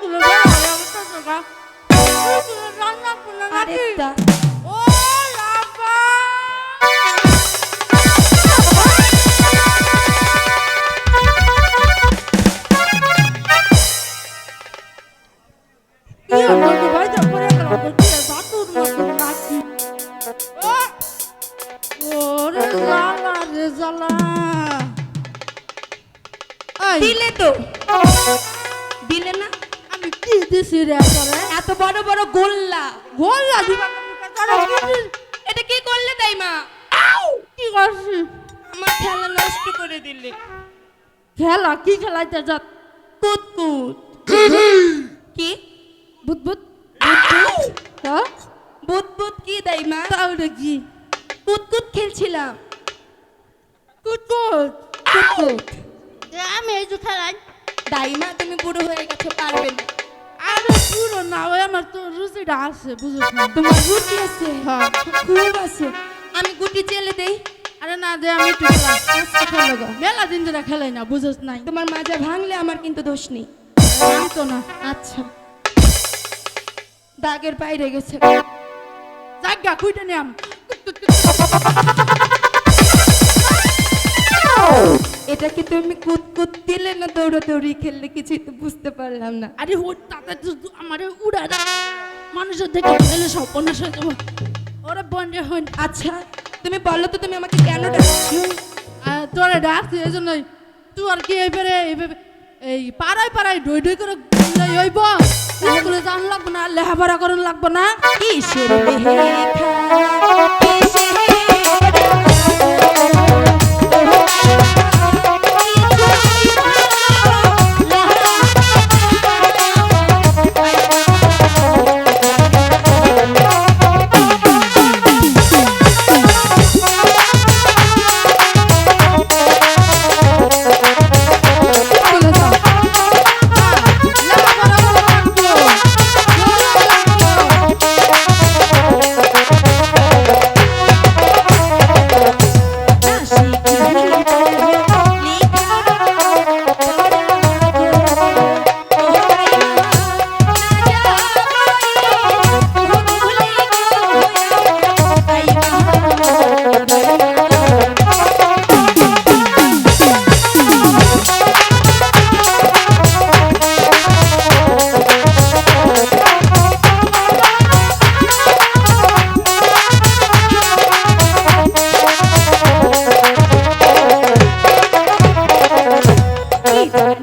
তুলে রান্না করলে নাকি বড় বড় গোল্লা। গোল্লা? এটা কি করলে তাই মা? কি করছি? আমার খেলা নষ্ট করে দিলে। খেলা? কি খেলাইতে যা? কুত কুত কি? বুত বুত বুত বুত বুত কি দেয় মা? তাহলে কি? কুত কুত খেলছিলাম। কুত কুত কুত কুত আমি এই যে খেলাই দাইমা তুমি বুড়ো হয়ে গেছো পারবে না। আরে পুরো না ওই আমার তো রুচিটা আছে বুঝছ না তোমার রুচি আছে হ্যাঁ খুব আছে আমি গুটি চেলে দেই আরে না দে আমি একটু খেলো গো মেলা দিন ধরে খেলাই না বুঝছ নাই তোমার মাজা ভাঙলে আমার কিন্তু দোষ নেই আমি তো না আচ্ছা দাগের বাইরে গেছে জায়গা খুঁজে নিয়াম এটা কি তুমি কুত কুত দিলে না দৌড়াদৌড়ি খেললে কিছুই তো বুঝতে পারলাম না। আরে ও তাতে আমারে উড়া মানুষের দেখে ফেলে সপনাশ হয়ে যাব। ওরে বন্ধে হন আচ্ছা তুমি বলো তো তুমি আমাকে কেন ডাকছো? তোরে ডাকছি এই জন্যই। তুই আর কি এইবারে এইভাবে এই পাড়ায় পাড়ায় ডই ডই করে হইব? স্কুলে জান লাগবো না লেখাপড়া করুন লাগবো না। কিসের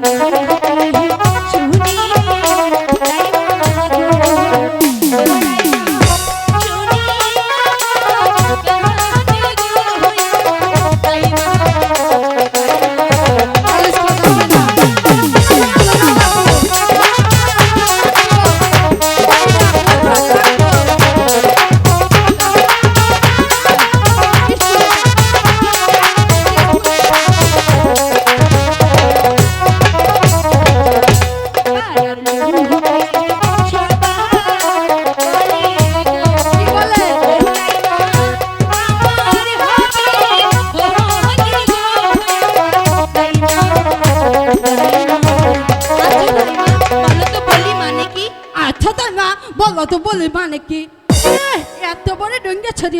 তাহলে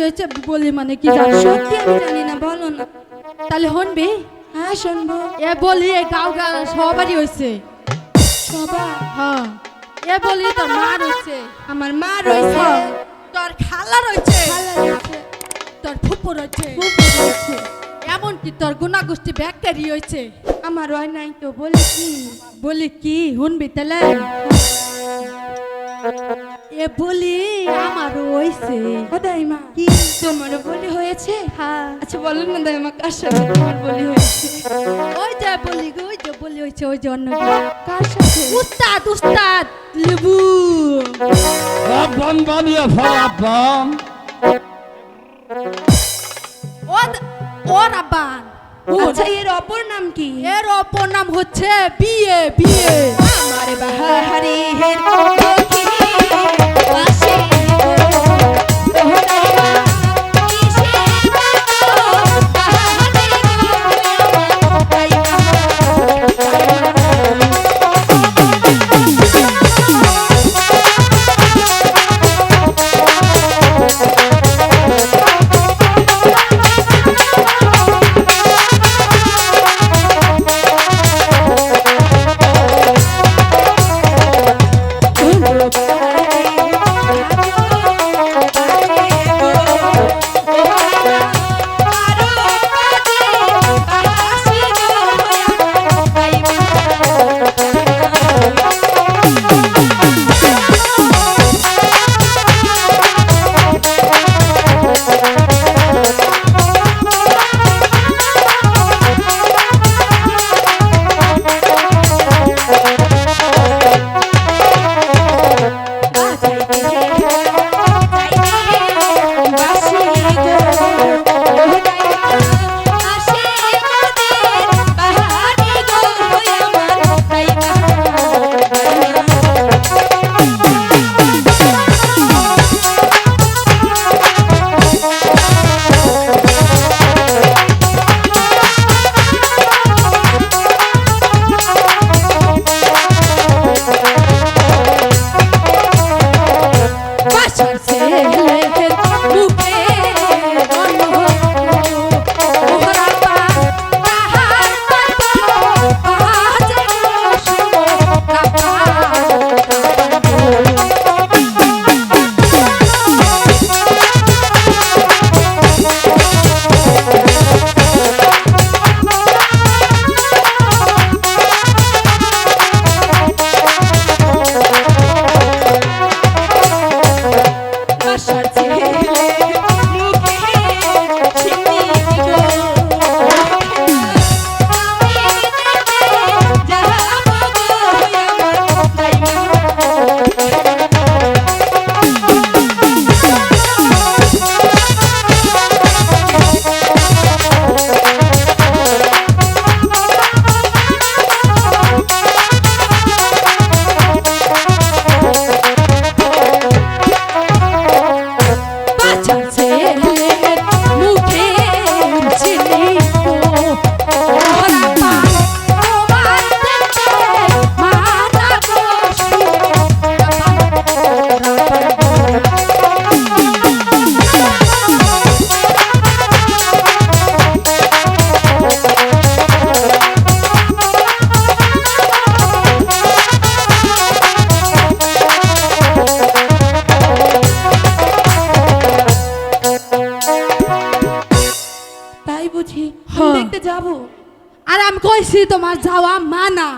হয়েছে বলি মানে কি সত্যি আমি জানি না, বলো না। তাহলে হনবি হ্যাঁ শুনব। এ বলি, এ গাও গা সবারই হয়েছে। হ্যাঁ। এ বলি, তোর মা রয়েছে। আমার মা রয়েছে। তোর খালা রয়েছে। তোর ফুপু রয়েছে। এমনকি তোর গুণা গোষ্ঠী ব্যাকটারি হয়েছে। আমার হয় নাই তো, বলে কি? বলি কি? শুনবি তাহলে? এ বলি আমার হয়েছে ও দাইমা কি তোমার বলি হয়েছে? হ্যাঁ আচ্ছা বলো না দাইমা কার সাথে তোমার বলি হয়েছে? ওই যে বলি গো ওই যে বলি হয়েছে ওই জন্য কার সাথে? উস্তাদ উস্তাদ লেবু। বানিয়ে ও ও রাব্বান আচ্ছা এর অপর নাম কি? এর অপর নাম হচ্ছে বিয়ে বিয়ে। তোমার যাওয়া মানা